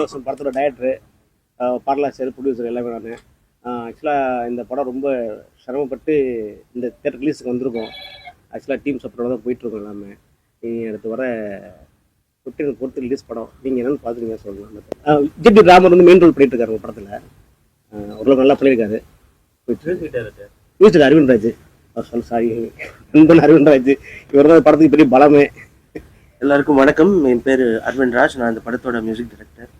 இலவசம் படத்தோட டைரக்டரு பாடலாசிரியர் ப்ரொடியூசர் எல்லாமே நான் ஆக்சுவலாக இந்த படம் ரொம்ப சிரமப்பட்டு இந்த தேட்டர் ரிலீஸுக்கு வந்திருக்கோம். ஆக்சுவலாக டீம் சப்போர்ட்டோட தான் போயிட்டுருக்கோம் எல்லாமே. நீங்கள் அடுத்து வர ஃபிஃப்டீன் பொறுத்து ரிலீஸ் படம் நீங்கள் என்னென்னு பார்த்துருங்க சொல்லலாம் ஜிபி ராமர் வந்து மெயின் ரோல் பண்ணிட்டு இருக்காரு உங்கள் படத்தில். ஓரளவுக்கு நல்லா பண்ணியிருக்காரு. போயிட்டு மியூசிக் அரவிந்த் ராஜ். சொல்ல சாரி நண்பன் அரவிந்த் ராஜ். இவர் தான் படத்துக்கு பெரிய பலமே. எல்லாருக்கும் வணக்கம். என் பேர் அரவிந்த் ராஜ். நான் இந்த படத்தோட மியூசிக் டைரக்டர்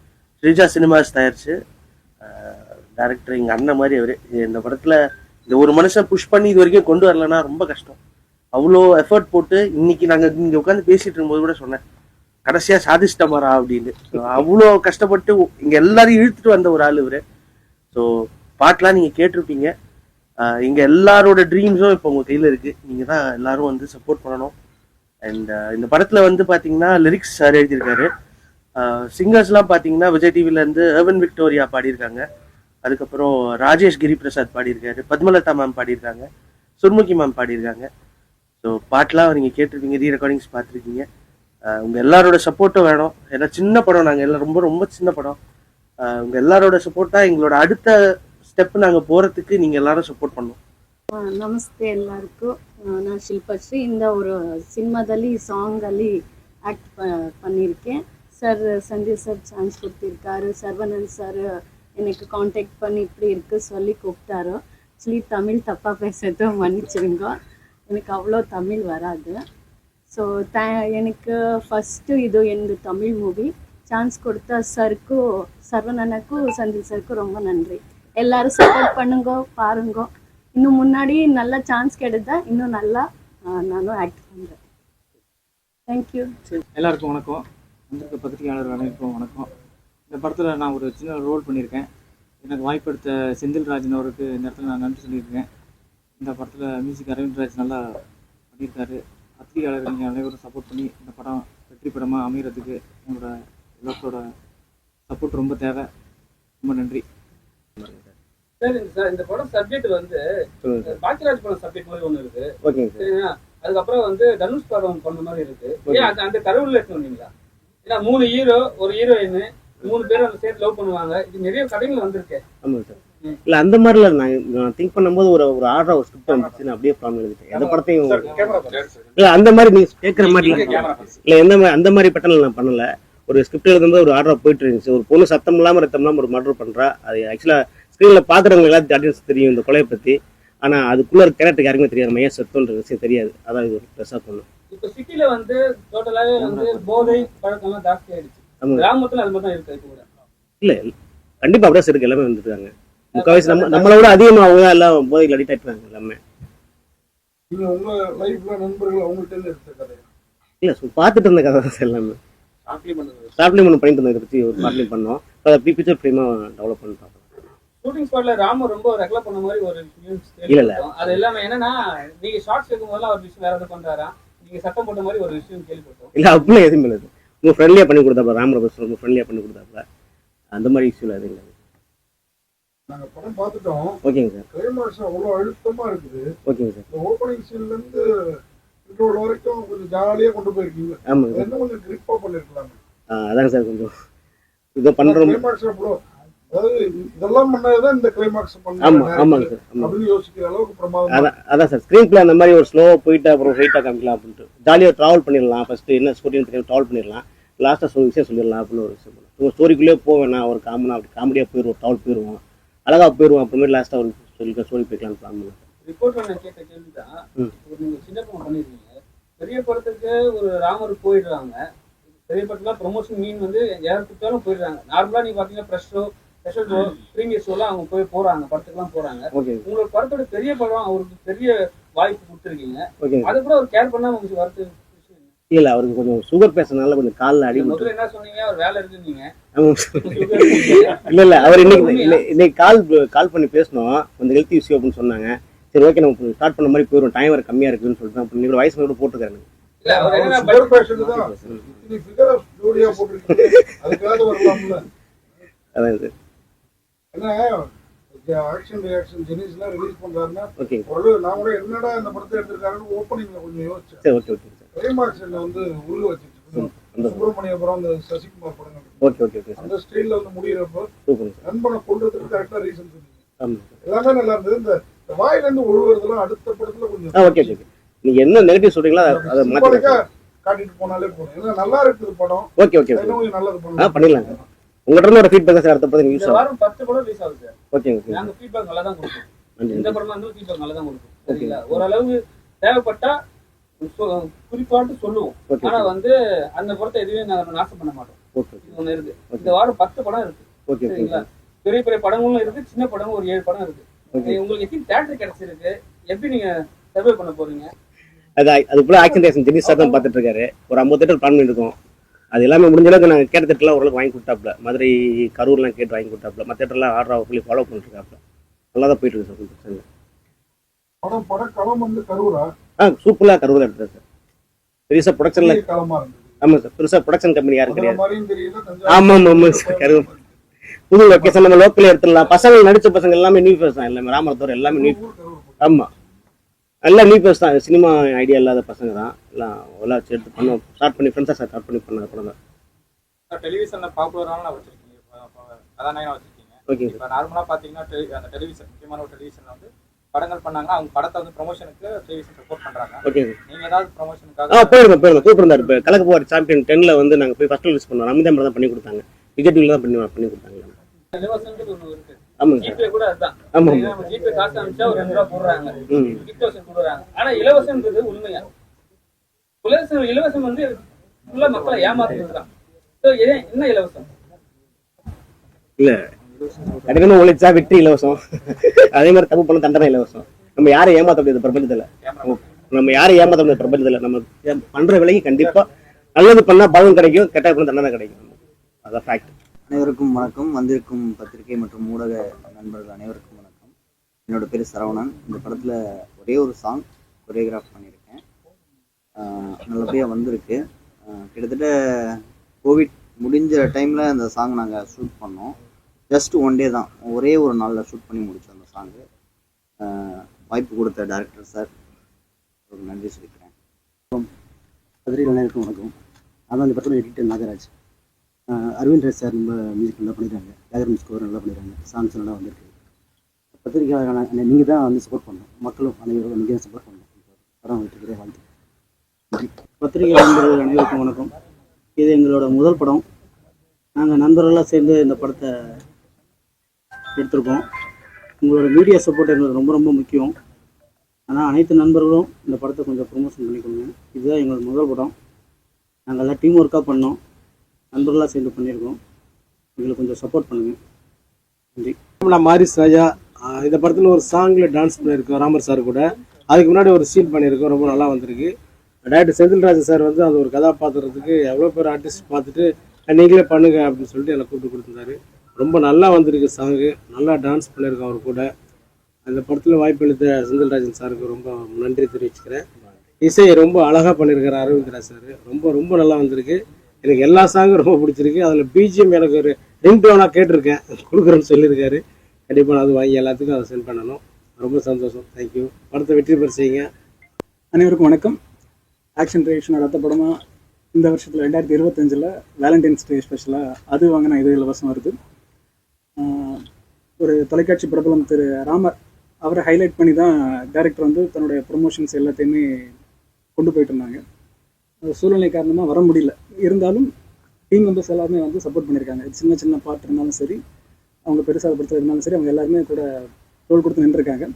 ஸ்ரீஜா சினிமாஸ் தயாரிச்சு டேரக்டர் எங்கள் அண்ணன் மாதிரி அவர். இந்த படத்தில் இந்த ஒரு மனுஷன் புஷ் பண்ணி இது வரைக்கும் கொண்டு வரலன்னா ரொம்ப கஷ்டம். அவ்வளோ எஃபர்ட் போட்டு இன்னைக்கு நாங்கள் இங்கே உட்காந்து பேசிட்டு இருக்கும்போது கூட சொன்னேன். கடைசியாக சாதிச்சிட்டமாரா அப்படின்னு. அவ்வளோ கஷ்டப்பட்டு இங்கே எல்லாரையும் இழுத்துட்டு வந்த ஒரு ஆள் இவர். ஸோ பாட்டெலாம் நீங்கள் கேட்டிருப்பீங்க. இங்கே எல்லாரோட ட்ரீம்ஸும் இப்போ உங்கள் கையில் இருக்குது நீங்கள் தான் எல்லாரும் வந்து சப்போர்ட் பண்ணணும். அண்ட் இந்த படத்தில் வந்து பார்த்தீங்கன்னா லிரிக்ஸ் சார் எழுதியிருக்காரு. சிங்கர்ஸ்லாம் பார்த்தீங்கன்னா விஜய் டிவிலேருந்து ஏர்வன் விக்டோரியா பாடியிருக்காங்க. அதுக்கப்புறம் ராஜேஷ் கிரி பிரசாத் பாடியிருக்காரு. பத்மலதா மேம் பாடியிருக்காங்க. சுர்முகி மேம் பாடியிருக்காங்க. ஸோ பாட்டெலாம் நீங்கள் கேட்டிருக்கீங்க ரீ ரெக்கார்டிங்ஸ் பார்த்துருக்கீங்க. உங்கள் எல்லாரோட சப்போர்ட்டும் வேணும். ஏன்னா சின்ன படம் நாங்கள் எல்லாம் ரொம்ப ரொம்ப சின்ன படம். உங்கள் எல்லாரோட சப்போர்ட் தான் எங்களோட அடுத்த ஸ்டெப் நாங்கள் போகிறதுக்கு நீங்கள் எல்லாரும் ಸಪೋರ್ಟ್ பண்ணுவோம் ನಮಸ್ತೆ ಎಲ್ಲರಿಗೂ ನಾನು ಶಿಲ್ಪಶ್ರೀ ಇಂದ ಒಂದು ಸಿನಿಮಾದಲ್ಲಿ ஆக்ட் ப பண்ணியிருக்கேன். சார் சஞ்சய் சார் சான்ஸ் கொடுத்திருக்காரு. சர்வனந்த் சார் எனக்கு காண்டாக்ட் பண்ணி இப்படி இருக்கு சொல்லி கூப்பிட்டாரு. ஆக்சுவலி தமிழ் தப்பாக பேசுறது மன்னிச்சிருங்க. எனக்கு அவ்வளோ தமிழ் வராது. ஸோ த எனக்கு ஃபஸ்ட்டு இது எனது தமிழ் மூவி சான்ஸ் கொடுத்த சருக்கும் சர்வனனுக்கும் சஞ்சய் சருக்கும் ரொம்ப நன்றி. எல்லாரும் சப்போர்ட் பண்ணுங்க பாருங்க. இன்னும் முன்னாடி நல்லா சான்ஸ் கிடைத்தா இன்னும் நல்லா நானும் ஆக்ட் பண்ணுறேன் தேங்க்யூ எல்லாருக்கும் வணக்கம். வந்திருக்க பத்திரிகையாளர் அனைவருக்கும் வணக்கம். இந்த படத்தில் நான் ஒரு சின்ன ரோல் பண்ணியிருக்கேன். எனக்கு வாய்ப்பெடுத்த செந்தில் ராஜன் அவருக்கு இந்த இடத்துல நான் நன்றி சொல்லியிருக்கேன். இந்த படத்தில் மியூசிக் அரவிந்த் ராஜ் நல்லா பண்ணியிருக்காரு. பத்திரிகையாளர்கள் நீங்கள் அனைவரும் சப்போர்ட் பண்ணி இந்த படம் வெற்றி படமாக அமைகிறதுக்கு உங்களோட எல்லாத்தோட சப்போர்ட் ரொம்ப தேவை. ரொம்ப நன்றி. சார் இந்த சார் இந்த படம் சப்ஜெக்ட் வந்து பாக்கியராஜ் படம் சப்ஜெக்ட் மாதிரி ஒண்ணு இருக்கு. சரிங்களா? அதுக்கப்புறம் வந்து தனுஷ் படம் பண்ண மாதிரி இருக்கு. அந்த அந்த கருவில் வந்தீங்களா ஏன்னா மூணு ஹீரோ ஒரு ஹீரோயின் மூணு பேரும் அந்த சேர்த்து லவ் பண்ணுவாங்க. இது நிறைய கதைகள் வந்திருக்கு. ஆமாங்க சார். இல்லை அந்த மாதிரில நான் திங்க் பண்ணும்போது ஒரு ஒரு ஆர்டர் ஒரு ஸ்கிரிப்ட் வந்துச்சு. நான் அப்படியே ஃபார்ம் எழுதிட்டேன். எந்த படத்தையும் இல்லை அந்த மாதிரி நீங்க கேட்குற மாதிரி இல்லை. எந்த மாதிரி அந்த மாதிரி பேட்டர்ல நான் பண்ணல. ஒரு ஸ்கிரிப்ட் எழுதும்போது ஒரு ஆர்டர் போயிட்டு இருந்துச்சு. ஒரு பொண்ணு சத்தம் இல்லாமல் ரத்தம் இல்லாமல் ஒரு மர்டர் பண்றா. அது ஆக்சுவலாக ஸ்க்ரீனில் பார்க்குறவங்க எல்லாத்தையும் ஆடியன்ஸ் தெரியும் இந்த கொலையை பற்றி ஆனால் அதுக்குள்ள ஒரு கேரக்டர் யாருக்குமே தெரியாது. மையா சத்தம்ன்ற விஷயம் தெரியாது. அதான் இது ப்ரெஸ்ஸாக பண்ணும் இப்ப சிட்டில வந்து டோட்டலாவே வந்து போதை பழக்கம்லாம் ஜாஸ்தி ஆயிடுச்சு. கிராமத்துல அது தான் இருக்கு கூட. இல்லை கண்டிப்பாக அப்படியே இருக்கு. எல்லாமே வந்துருக்காங்க. முக்கால்வாசி நம்ம நம்மளை விட அதிகமாக அவங்க தான் எல்லாம் போதைகள் அடிக்ட் ஆகிட்டாங்க எல்லாமே. நீங்க உங்க லைஃப்ல நண்பர்கள் அவங்கள்ட்ட இருந்து எடுத்த கதை இல்லை ஸோ பார்த்துட்டு இருந்த கதை தான் எல்லாமே. ஷார்ட்லேயும் ஒன்று பண்ணிட்டு இருந்தோம் இதை பற்றி ஒரு பண்ணோம். அதை பிக்சர் ஃப்ரேமாக டெவலப் பண்ணி ஷூட்டிங் ஸ்பாட்ல ராம ரொம்ப ரெக்லா பண்ண மாதிரி ஒரு இல்ல, இல்ல. அது எல்லாமே என்னன்னா நீங்க ஷார்ட்ஸ் எடுக்கும் போதெல்லாம் ஒரு விஷயம் வேற எதாவது பண்றாரா? நீங்க சத்தம் போட்ட மாதிரி ஒரு விஷயம் கேள்விப்பட்டோம். இல்லை அப்படிலாம் எதுவும் இல்லை. ரொம்ப ஃப்ரெண்ட்லியாக பண்ணி கொடுத்தாப்பா ராமர பஸ் ரொம்ப ஃப்ரெண்ட்லியாக பண்ணி கொடுத்தாப்பா அந்த மாதிரி இஷ்யூல எதுவும் இல்லை. படம் பார்த்துட்டோம். ஓகேங்க சார் கிளைமாக்ஸ் அவ்வளவு அழுத்தமா இருக்குது. ஓகேங்க சார் இந்த ஓப்பனிங் சீன்ல இருந்து இன்ட்ரோல் வரைக்கும் கொஞ்சம் ஜாலியா கொண்டு போயிருக்கீங்க. ஆமாங்க சார் கொஞ்சம் கிரிப்பா பண்ணிருக்கலாம்? ஆ, அதாங்க சார் கொஞ்சம் இதை பண்ணுறோம் கிளைமாக்ஸ் அவ்வளோ அதாவது இதெல்லாம் பண்ணாதான் இந்த கிளைமாக்ஸ் ஆமாங்க சார் அப்படின்னு யோசிக்கிற அளவுக்கு பிரமாதம் அதான் சார் ஸ்க்ரீன் பிளே அந்த மாதிரி ஒரு ஸ்லோவாக போயிட்டு அப்புறம் ஹைட்டாக காமிக்கலாம் அப்படின்ட்டு. ஜாலியாக ட்ராவல் பண்ணிடலாம். ஃபஸ்ட்டு என்ன ஸ்டோரின்னு தெரியும் ட்ராவல் பண்ணிடலாம். லாஸ்ட்டாக சொல்லி விஷயம் சொல்லிடலாம் அப்படின்னு ஒரு விஷயம் உங்கள் ஸ்டோரிக்குள்ளேயே போவேண்ணா ஒரு காமனா அப்படி காமெடியாக போயிடுவோம் ட்ராவல் போயிடுவோம். அழகாக போயிடுவோம் அப்புறமேட்டு லாஸ்ட்டாக ஒரு சொல்லி ஸ்டோரி போய்க்கலாம் பிளான் ரிப்போர்ட்ல நான் கேட்ட. ஒரு நீங்க சின்ன படம் பண்ணிருக்கீங்க. பெரிய படத்துக்கு ஒரு ராமர் போயிடுறாங்க. பெரிய படத்துல ப்ரொமோஷன் மீன் வந்து யார் கொடுத்தாலும் போயிடுறாங்க. நார்மலா நீங்க பாத்தீங்கன்னா fresh show special show premiere ஷோலாம் அவங்க போய் போறாங்க படத்துக்குலாம் போறாங்க. ஓகே. உங்களோட படத்தோட பெரிய படம் அவருக்கு பெரிய வாய்ப்பு கொடுத்துருக்கீங்க. ஓகேங்க அது கூட அவர் கேர் பண்ணாம உங்களுக்கு வரது? இல்லை அவருக்கு கொஞ்சம் சுகர் பேசுறதுனால கொஞ்சம் காலில் முதல்ல என்ன சொன்னீங்க? அவர் வேலை இருக்குன்னீங்க ஆமாம் இல்ல இல்ல அவர் இன்னைக்கு இன்னை- இன்னைக்கு கால் கால் பண்ணி பேசணும் கொஞ்சம் ஹெல்த் இஷ்யூ அப்படின்னு சொன்னாங்க. சரி ஓகே நம்ம ஸ்டார்ட் பண்ண மாதிரி போயிடும் டைம் வர கம்மியா இருக்குன்னு சொல்லிட்டு அப்புறம் இன்னைக்கு வயசு கூட போட்டுருக்காரு அதான் இது. ஏன்னா ஆக்ஷன் ரியாக்ஷன் ஜெனிஸ்லாம் ரிலீஸ் பண்றாருன்னா ஒரு நான் கூட என்னடா இந்த படத்தை எடுத்திருக்காருன்னு ஓப்பனிங்ல கொஞ்சம் யோசிச்சேன். ஓகே ஓகே கிளைமாக்ஸ் என்ன வந்து உள்ள வச்சுட்டு சுப்பிரமணியபுரம் அந்த சசிகுமார் படங்கள் ஓகே ஓகே ஓகே அந்த ஸ்டைல்ல வந்து முடியிறப்போ நண்பனை கொள்றதுக்கு கரெக்டா ரீசன் சொன்னீங்க எல்லாமே நல்லா இருந்தது. இந்த வாயில இருந்து ஒழுகுறதுலாம் அடுத்த படத்துல கொஞ்சம் ஓகே ஓகே என்ன நெகட்டிவ் சொல்கிறீங்களோ அதை மாற்றி காட்டிட்டு போனாலே போதும். ஏன்னா நல்லா இருக்குது படம். ஓகே ஓகே நல்லது பண்ணலாம். பண்ணிடலாம் உங்கள்கிட்ட இருந்து ஒரு ஃபீட்பேக் சார் அடுத்த படம் யூஸ் இந்த ஆகும் வாரம் பத்து படம் ரிலீஸ் ஆகுது சார் ஓகே ஓகே நாங்க ஃபீட்பேக் நல்லா தான் கொடுப்போம். எந்த படமா இருந்தாலும் ஃபீட்பேக் நல்லா தான் கொடுப்போம். சரிங்களா? ஓரளவு தேவைப்பட்டா குறிப்பாட்டு சொல்லுவோம். ஆனா வந்து அந்த படத்தை எதுவுமே நாங்க நாசம் பண்ண மாட்டோம். ஓகே இது ஒண்ணு இருக்கு. இந்த வாரம் பத்து படம் இருக்கு. ஓகே சரிங்களா? பெரிய பெரிய படங்களும் இருக்கு சின்ன படமும் ஒரு ஏழு படம் இருக்கு. உங்களுக்கு எப்படி தேட்டர் கிடைச்சிருக்கு? எப்படி நீங்க சர்வே பண்ண போறீங்க? அது அது போல ஆக்ஷன் டேஷன் ஜெனி சார் தான் பார்த்துட்டு இருக்காரு. ஒரு ஐம்பது தேட்டர் பிளான் பண்ணியிருக்கோம் அது எல்லாமே முடிஞ்ச அளவுக்கு நாங்கள் கேட்ட தேட்டர்லாம் ஓரளவுக்கு வாங்கி கொடுத்தாப்புல. மதுரை கரூர்லாம் கேட்டு வாங்கி கொடுத்தாப்புல. மற்ற தேட்டர்லாம் ஆர்டர் சொல்லி ஃபாலோ பண்ணிட்டு இருக்காப்புல. நல்லா தான் போயிட்டு இருக்கு சார் பிரச்சனை படம் வந்து கரூரா? ஆ சூப்பராக கரூர் எடுத்தார் சார். பெருசாக ப்ரொடக்ஷனில் ஆமாம் சார் பெருசாக ப்ரொடக்ஷன் கம்பெனி யாரும் கிடையாது. தெரியல ஆமாம் ஆமாம் சார் கரூர். புது லொக்கேஷன் நம்ம லோக்கல் எடுத்துடலாம். பசங்க நடிச்ச பசங்க எல்லாமே நியூ ஃபேஸ் தான். எல்லாமே ராமரத்தோர் எல்லாமே நியூ ஆமாம் எல்லாம் ஃபேஸ் தான். சினிமா ஐடியா இல்லாத பசங்க தான். எல்லாம் எல்லாம் சேர்த்து பண்ணோம் ஸ்டார்ட் பண்ணி ஃப்ரெண்ட்ஸாக ஸ்டார்ட் பண்ணி பண்ண படம் தான். டெலிவிஷன்ல பாப்புலரான வச்சிருக்கீங்க. கதாநாயகனா வச்சிருக்கீங்க. ஓகே இப்ப நார்மலா பாத்தீங்கன்னா டெலி- அந்த டெலிவிஷன் முக்கியமான ஒரு டெலிவிஷன்ல வந்து படங்கள் பண்ணாங்கன்னா அவங்க படத்தை வந்து ப்ரொமோஷனுக்கு டெலிவிஷன் சப்போர்ட் பண்றாங்க. ஓகே நீங்க ஏதாவது ஆ ப்ரொமோஷனுக்காக போயிருந்தோம் போயிருந்தோம் கூப்பிட்டு இப்போ கலக்கு போகிற சாம்பியன் டென்னில் வந்து நாங்கள் போய் ஃபஸ்ட் ரிலீஸ் பண்ணோம். அமிதாம் தான் பண்ணி கொடுத்தாங்க. விஜய் டிவியில் தான் பண்ணி பண்ணி கொடுத்தாங்க. ஆமாங்க. கூட அதுதான். ஏன்னா நம்ம ஜிபே காசு அனுப்பிச்சா ஒரு ரெண்டு ரூபா போடுறாங்க. கிஃப்ட் வசூல் கொடுக்குறாங்க ஆனா இலவசம்ன்றது உண்மையா? இலவசம் இலவசம் வந்து ஃபுல்லா மக்களை ஏமாத்துறது தான் என்ன இலவசம்? இல்லை. கடினமாக உழைச்சா வெற்றி இலவசம். அதே மாதிரி தப்பு பண்ண தண்டனை இலவசம். நம்ம யாரை ஏமாற்ற முடியாது பிரபஞ்சத்தில். நம்ம யாரை ஏமாற்ற முடியாது பிரபஞ்சத்தில். நம்ம பண்ற விலைக்கு கண்டிப்பாக நல்லது பண்ணால் பலன் கிடைக்கும் கெட்ட பண்ண தண்டனை கிடைக்கும். அதான் ஃபேக்ட் அனைவருக்கும் வணக்கம். வந்திருக்கும் பத்திரிகை மற்றும் ஊடக நண்பர்கள் அனைவருக்கும் வணக்கம். என்னோட பேர் சரவணன். இந்த படத்தில் ஒரே ஒரு சாங் கொரியோகிராஃப் பண்ணியிருக்கேன் நல்லபடியாக வந்திருக்கு. கிட்டத்தட்ட கோவிட் முடிஞ்ச டைமில் அந்த சாங் நாங்கள் ஷூட் பண்ணோம். ஜஸ்ட் ஒன் டே தான். ஒரே ஒரு நாளில் ஷூட் பண்ணி முடித்தோம் அந்த சாங்கு வாய்ப்பு கொடுத்த டேரக்டர் சார் நன்றி சொல்லிக்கிறேன். பத்திரிகை அனைவருக்கும் வணக்கம். அதான் இந்த படத்தில் எடிட்டர் நாகராஜ். அரவிந்த் ராஜ் சார் ரொம்ப மியூசிக் நல்லா பண்ணிடுறாங்க பேக்ரவுண்ட் ஸ்கோர் நல்லா பண்ணிடுறாங்க சாங்ஸ் நல்லா வந்திருக்கு. பத்திரிகையாளரான நீங்கள் தான் வந்து சப்போர்ட் பண்ணணும். மக்களும் அனைவரும் நீங்கள் தான் சப்போர்ட் பண்ணணும். படம் வெற்றிக்கிறே வாழ்த்து பத்திரிகையாளர்கள் அனைவருக்கும் வணக்கம். இது எங்களோட முதல் படம். நாங்கள் நண்பர்களாக சேர்ந்து இந்த படத்தை எடுத்திருக்கோம். உங்களோட மீடியா சப்போர்ட் எங்களுக்கு ரொம்ப ரொம்ப முக்கியம். ஆனால் அனைத்து நண்பர்களும் இந்த படத்தை கொஞ்சம் ப்ரொமோஷன் பண்ணிக்கொடுங்க இதுதான் எங்களோட முதல் படம். நாங்கள் எல்லாம் டீம் ஒர்க்காக பண்ணோம். நண்பர்களாக சேர்ந்து பண்ணியிருக்கோம். எங்களுக்கு கொஞ்சம் சப்போர்ட் பண்ணுங்கள் நன்றி. நான் மாரிஸ் ராஜா இந்த படத்தில் ஒரு சாங்கில் டான்ஸ் பண்ணியிருக்கோம் ராமர் சார் கூட. அதுக்கு முன்னாடி ஒரு சீன் பண்ணியிருக்கோம் ரொம்ப நல்லா வந்திருக்கு. டேரக்டர் செந்தில்ராஜ் சார் வந்து அது ஒரு கதாபாத்திரத்துக்கு எவ்வளோ பேர் ஆர்டிஸ்ட் பார்த்துட்டு நீங்களே பண்ணுங்க அப்படின்னு சொல்லிட்டு என்னை கூப்பிட்டு கொடுத்துருந்தாரு. ரொம்ப நல்லா வந்திருக்கு சாங்கு நல்லா டான்ஸ் பண்ணியிருக்கோம் அவர் கூட. அந்த படத்தில் வாய்ப்பளித்த செந்தில்ராஜன் சாருக்கு ரொம்ப நன்றி தெரிவிச்சுக்கிறேன். இசை ரொம்ப அழகாக பண்ணியிருக்காரு அரவிந்த் ராஜ் சார். ரொம்ப ரொம்ப நல்லா வந்திருக்கு. எனக்கு எல்லா சாங்கும் ரொம்ப பிடிச்சிருக்கு. அதில் பிஜிஎம் எனக்கு ஒரு ரிங் டோனாக கேட்டிருக்கேன். கொடுக்குறேன்னு சொல்லியிருக்காரு. கண்டிப்பாக நான் அது வாங்கி எல்லாத்துக்கும் அதை சென்ட் பண்ணணும். ரொம்ப சந்தோஷம். தேங்க்யூ படத்தை வெற்றி பெற செய்யுங்க. அனைவருக்கும் வணக்கம். ஆக்ஷன் ரியாக்ஷன் அடுத்த படமாக இந்த வருஷத்தில் ரெண்டாயிரத்தி இருபத்தஞ்சில் வேலண்டைன்ஸ் டே ஸ்பெஷலாக அது வாங்கின இது இலவசம் வருது. ஒரு தொலைக்காட்சி பிரபலம் திரு ராமர் அவரை ஹைலைட் பண்ணி தான் டேரக்டர் வந்து தன்னுடைய ப்ரொமோஷன்ஸ் எல்லாத்தையுமே கொண்டு போயிட்டு இருந்தாங்க. சூழ்நிலை காரணமாக வர முடியல. இருந்தாலும் டீம் மெம்பர்ஸ் எல்லாருமே வந்து சப்போர்ட் பண்ணியிருக்காங்க. சின்ன சின்ன பார்ட் இருந்தாலும் சரி அவங்க பெருசாக படுத்த இருந்தாலும் சரி அவங்க எல்லாருமே கூட தோல் கொடுத்து நின்றுருக்காங்க.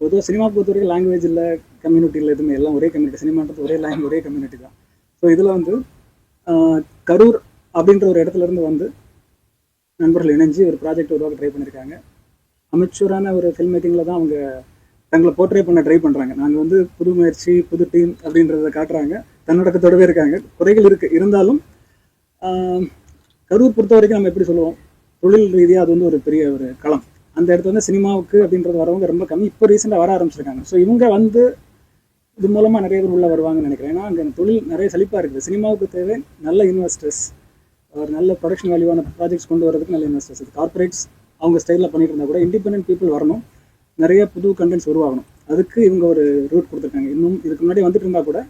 பொதுவாக சினிமா பொறுத்த வரைக்கும் லாங்குவேஜ் இல்லை கம்யூனிட்டியில் எதுவுமே எல்லாம் ஒரே கம்யூனிட்டி சினிமான்றது ஒரே லாங்குவேஜ் ஒரே கம்யூனிட்டி தான். ஸோ இதில் வந்து கரூர் அப்படின்ற ஒரு இடத்துல இருந்து வந்து நண்பர்கள் இணைஞ்சு ஒரு ப்ராஜெக்ட் உருவாக்க ட்ரை பண்ணியிருக்காங்க அமைச்சூரான ஒரு ஃபில்ம் மேக்கிங்கில் தான் அவங்க தங்களை போர்ட்ரே பண்ண ட்ரை பண்ணுறாங்க நாங்கள் வந்து புது முயற்சி புது டீம் அப்படின்றத காட்டுறாங்க. தன்னடக்கத்தோடவே இருக்காங்க. குறைகள் இருக்குது இருந்தாலும் கரூர் பொறுத்த வரைக்கும் நம்ம எப்படி சொல்லுவோம்? தொழில் ரீதியாக அது வந்து ஒரு பெரிய ஒரு களம். அந்த இடத்துல வந்து சினிமாவுக்கு அப்படின்றது வரவங்க ரொம்ப கம்மி. இப்போ ரீசெண்டாக வர ஆரம்பிச்சிருக்காங்க. ஸோ இவங்க வந்து இது மூலமாக நிறைய பேர் உள்ளே வருவாங்கன்னு நினைக்கிறேன். ஏன்னா அங்கே தொழில் நிறைய செழிப்பாக இருக்குது. சினிமாவுக்கு தேவை நல்ல இன்வெஸ்டர்ஸ் ஒரு நல்ல ப்ரொடக்ஷன் வேல்யூவான ப்ராஜெக்ட்ஸ் கொண்டு வரதுக்கு நல்ல இன்வெஸ்டர்ஸ் இது கார்ப்பரேட்ஸ் அவங்க ஸ்டைலில் பண்ணிட்டு இருந்தால் கூட இண்டிபெண்டன்ட் பீப்புள் வரணும். நிறைய புது கண்டென்ட்ஸ் உருவாகணும். அதுக்கு இவங்க ஒரு ரூட் கொடுத்துருக்காங்க. இன்னும் இதுக்கு முன்னாடி வந்துட்டு இருந்தால் கூட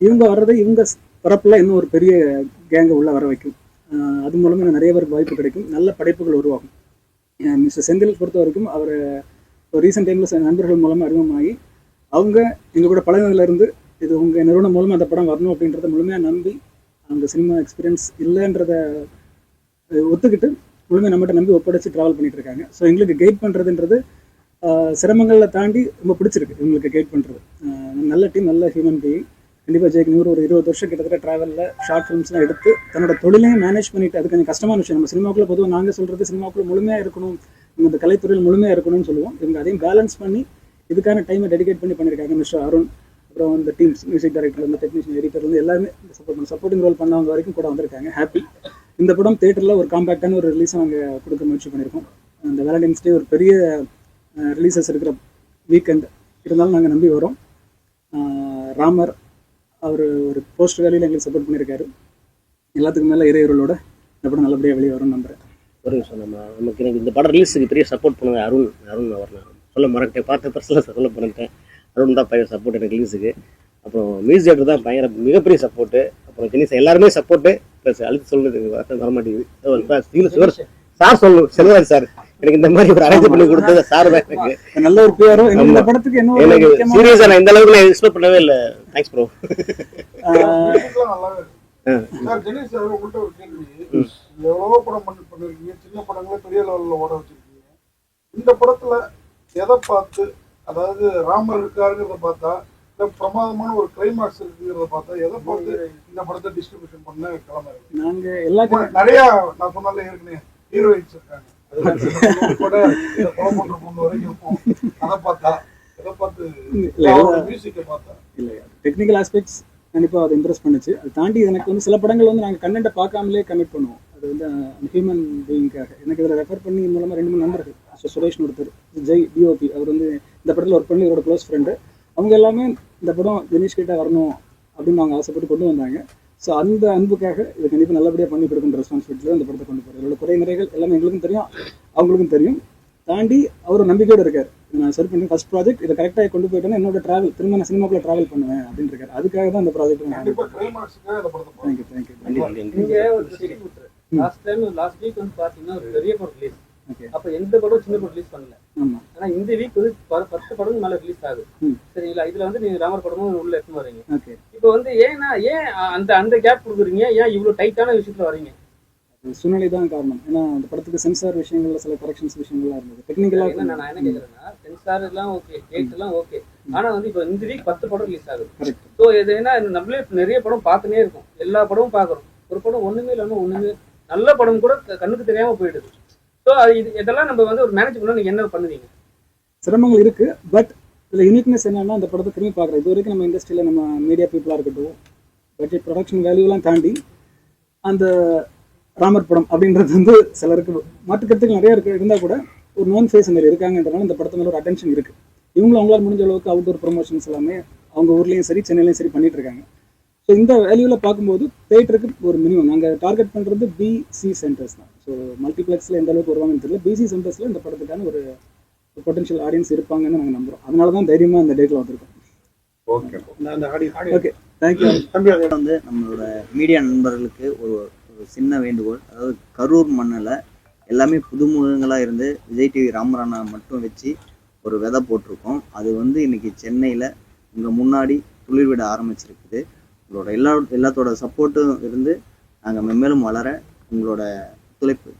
இவங்க வர்றது இவங்க பரப்பில் இன்னும் ஒரு பெரிய கேங்கை உள்ள வர வைக்கும். அது மூலமாக நிறைய பேருக்கு வாய்ப்பு கிடைக்கும். நல்ல படைப்புகள் உருவாகும். மிஸ்டர் செந்தில் பொறுத்த வரைக்கும் அவர் ரீசெண்ட் டைமில் நண்பர்கள் மூலமாக அறிமுகமாகி அவங்க எங்கள் கூட பழகினதுலேருந்து இது உங்கள் நிறுவனம் மூலமாக அந்த படம் வரணும் அப்படின்றத முழுமையாக நம்பி அந்த சினிமா எக்ஸ்பீரியன்ஸ் இல்லைன்றத ஒத்துக்கிட்டு முழுமையாக நம்மகிட்ட நம்பி ஒப்படைச்சு ட்ராவல் பண்ணிட்டு இருக்காங்க. ஸோ எங்களுக்கு கைட் பண்ணுறதுன்றது சிரமங்களை தாண்டி ரொம்ப பிடிச்சிருக்கு இவங்களுக்கு கைட் பண்ணுறது நல்ல டீம் நல்ல ஹியூமன் பீயிங் கண்டிப்பாக ஜெயக்கு நூறு ஒரு இருபது வருஷம் கிட்டத்தட்ட ட்ராவலில் ஷார்ட் ஃபிலிம்ஸ்லாம் எடுத்து தன்னோட தொழிலையும் மேனேஜ் பண்ணிட்டு அது கொஞ்சம் கஷ்டமான விஷயம். நம்ம சினிமாக்குள்ள பொதுவாக நாங்கள் சொல்கிறது சினிமாக்குள்ள முழுமையாக இருக்கணும் நம்ம இந்த கலைத்துறையில் முழுமையாக இருக்கணும்னு சொல்லுவோம். இவங்க அதையும் பேலன்ஸ் பண்ணி இதுக்கான டைமை டெடிகேட் பண்ணி பண்ணியிருக்காங்க மிஸ்டர் அருண் அப்புறம் இந்த டீம்ஸ் மியூசிக் டைரக்டர்லேருந்து டெக்னீஷியன் எடிட்டர்லேருந்து எல்லாருமே சப்போர்ட் பண்ண சப்போர்ட்டிங் ரோல் பண்ணவங்க வரைக்கும் கூட வந்திருக்காங்க. ஹாப்பி இந்த படம் தேட்டரில் ஒரு காம்பேக்டான ஒரு ரிலீஸை நாங்கள் கொடுக்க முயற்சி பண்ணியிருக்கோம் அந்த வேலண்டைன்ஸ் டே ஒரு பெரிய ரிலீசஸ் இருக்கிற வீக்கெண்ட் இருந்தாலும் நாங்கள் நம்பி வரோம். ராமர் அவர் ஒரு போஸ்ட் வேலையில் எங்களுக்கு சப்போர்ட் பண்ணியிருக்காரு. எல்லாத்துக்கும் மேலே இறையர்களோட இந்த படம் நல்லபடியாக வெளியே வரும்னு நம்புறேன். ஒரு நிமிஷம் நம்ம நமக்கு எனக்கு இந்த படம் ரிலீஸுக்கு பெரிய சப்போர்ட் பண்ணது அருண் அருண் அவர் நான் சொல்ல மறந்துட்டேன் பார்த்த பர்சனல் சொல்ல பண்ணிட்டேன் அருண் தான் பையன் சப்போர்ட் எனக்கு ரிலீஸுக்கு அப்புறம் மியூசிக் டேரக்டர் தான் பயங்கர மிகப்பெரிய சப்போர்ட்டு அப்புறம் ஜெனிஸ் எல்லாருமே சப்போர்ட்டு ப்ளஸ் அழுத்து சொல்றது வார்த்தை வர மாட்டேங்குது சார் சொல்லு செல்வாரி சார் எனக்கு இந்த மாதிரி ஒரு அரேஞ்ச் பண்ணி கொடுத்தது சார் தான் எனக்கு. நல்ல ஒரு பேரும் இந்த. படத்துக்கு என்ன ஒரு எனக்கு சீரியஸாக நான் இந்த அளவுக்கு நான் எக்ஸ்பெக்ட் பண்ணவே இல்லை. தேங்க்ஸ் ப்ரோ எவ்வளவோ படம் பண்ணி பண்ணிருக்கீங்க. சின்ன படங்களே பெரிய லெவல்ல ஓட வச்சிருக்கீங்க. இந்த படத்துல எதை பார்த்து அதாவது ராமர் இருக்காருங்கிறத பார்த்தா இல்ல பிரமாதமான ஒரு கிளைமாக்ஸ் இருக்குங்கிறத பார்த்தா எதை பார்த்து இந்த படத்தை டிஸ்ட்ரிபியூஷன் பண்ண கிளம்புறாங்க நாங்க எல்லா நிறைய நான் சொன்னால ஏற்கனவே ஹீரோயின்ஸ் இருக்காங்க. கூட அதை பார்த்தா எதை பார்த்து. மியூசிக்கை பார்த்தா இல்லை. டெக்னிக்கல் ஆஸ்பெக்ட்ஸ் கண்டிப்பாக அதை இம்ப்ரெஸ் பண்ணுச்சு. அது தாண்டி எனக்கு வந்து சில படங்கள் வந்து நாங்கள் கண்டென்ட்டை பார்க்காமலே கமிட் பண்ணுவோம். அது வந்து ஹியூமன் பீயிங்காக எனக்கு இதில் ரெஃபர் பண்ணி மூலமாக ரெண்டு மூணு நண்பர்கள் மிஸ்டர் சுரேஷ்னு ஒருத்தர் ஜெய் டிஓபி அவர் வந்து இந்த படத்தில் ஒர்க் பண்ணி இவரோட க்ளோஸ் ஃப்ரெண்டு அவங்க எல்லாமே இந்த படம் தினேஷ் கிட்ட வரணும் அப்படின்னு அவங்க ஆசைப்பட்டு கொண்டு வந்தாங்க. ஸோ அந்த அன்புக்காக இது கண்டிப்பாக நல்லபடியாக பண்ணி கொடுக்குற ரெஸ்பான்சிபிலிட்டியில் இந்த படத்தை கொண்டு போகிறோம் இதோட குறை நிறைகள் எல்லாமே எங்களுக்கும் தெரியும் அவங்களுக்கும் தெரியும். தாண்டி அவர் நம்பிக்கையோடு இருக்கார். இதை நான் சரி பண்ணி ஃபர்ஸ்ட் ப்ராஜெக்ட் இதை கரெக்டாக கொண்டு போயிட்டேன்னா என்னோட ட்ராவல் திரும்ப நான் சினிமாக்குள்ள ட்ராவல் பண்ணுவேன் அப்படின்னு இருக்காரு. அதுக்காக தான் இந்த ப்ராஜெக்ட் தேங்க்யூ தேங்க்யூ நீங்க ஒரு distributor last time last week வந்து பாத்தீங்கன்னா ஒரு பெரிய படம் ரிலீஸ் அப்ப எந்த படம் சின்ன படம் ரிலீஸ் பண்ணல. ஆனா இந்த வீக் வந்து பத்து படம் மேல ரிலீஸ் ஆகுது. சரிங்களா? இதுல வந்து நீங்க ராமர் படமும் உள்ள எடுத்துன்னு வரீங்க இப்போ வந்து ஏன்னா ஏன் அந்த அந்த கேப் கொடுக்குறீங்க? ஏன் இவ்வளவு டைட்டான விஷயத்துல வரீங்க சூழ்நிலை தான் காரணம். ஏன்னா அந்த படத்துக்கு சென்சார் விஷயங்கள்ல சில கரெக்ஷன்ஸ் விஷயங்கள்லாம் இருந்தது. என்ன டெக்னிக்கலாக நான் என்ன கேக்குறேன்னா சென்சார் எல்லாம் ஓகே கேட் எல்லாம் ஓகே ஆனா வந்து இப்போ இந்த வீக் பத்து படம் ரிலீஸ் ஆகுது. ஸோ இது என்ன நம்மளே நிறைய படம் பார்த்துனே இருக்கும். எல்லா படமும் பார்க்குறோம். ஒரு படம் ஒண்ணுமே இல்லாம ஒண்ணுமே நல்ல படம் கூட கண்ணுக்கு தெரியாம போயிடுது. ஸோ அது இது இதெல்லாம் நம்ம வந்து ஒரு மேனேஜ் பண்ண நீங்கள் என்ன பண்ணுவீங்க? சிரமங்கள் இருக்கு பட் இதில் யூனிக்னஸ் என்னன்னா அந்த படத்தை திரும்பி பார்க்குறோம் இது வரைக்கும் நம்ம இண்டஸ்ட்ரியில் நம்ம மீடியா பீப்புளாக இருக்கட்டும் பட்ஜெட் ப்ரொடக்ஷன் வேல்யூலாம் தாண்டி அந்த ராமர் படம் அப்படின்றது வந்து சிலருக்கு மாற்றுக்கருத்துக்கள் நிறைய இருக்கு இருந்தால் கூட ஒரு நோன் ஃபேஸ் மாதிரி இருக்காங்கன்றனால இந்த படத்து மேலே ஒரு அட்டென்ஷன் இருக்குது இவங்களும் அவங்களால முடிஞ்ச அளவுக்கு அவுட்டோர் ப்ரொமோஷன்ஸ் எல்லாமே அவங்க ஊர்லேயும் சரி சென்னையிலையும் சரி பண்ணிட்டு இருக்காங்க. ஸோ இந்த வேல்யூவில் பார்க்கும்போது தேட்டருக்கு ஒரு மினிமம் நாங்கள் டார்கெட் பண்ணுறது பிசி சென்டர்ஸ் தான். ஸோ மல்டிப்ளெக்ஸில் எந்த அளவுக்கு வருவாங்கன்னு தெரியல. பிசி சென்டர்ஸில் இந்த படத்துக்கான ஒரு பொட்டன்ஷியல் ஆடியன்ஸ் இருப்பாங்கன்னு நாங்கள் நம்புறோம். அதனால தான் தைரியமாக இந்த டேட்டில் வந்திருக்கோம். ஓகே அந்த ஆடி ஓகே தேங்க்யூ தம்பி வந்து நம்மளோட மீடியா நண்பர்களுக்கு ஒரு ஒரு சின்ன வேண்டுகோள். அதாவது கரூர் மண்ணில் எல்லாமே புதுமுகங்களாக இருந்து விஜய் டிவி ராமராணா மட்டும் வச்சு ஒரு விதை போட்டிருக்கோம். அது வந்து இன்னைக்கு சென்னையில் உங்கள் முன்னாடி துளிர் விட ஆரம்பிச்சிருக்குது. உங்களோட எல்லா எல்லாத்தோட சப்போர்ட்டும் இருந்து நாங்கள் மென்மேலும் வளர உங்களோட ஒத்துழைப்பு.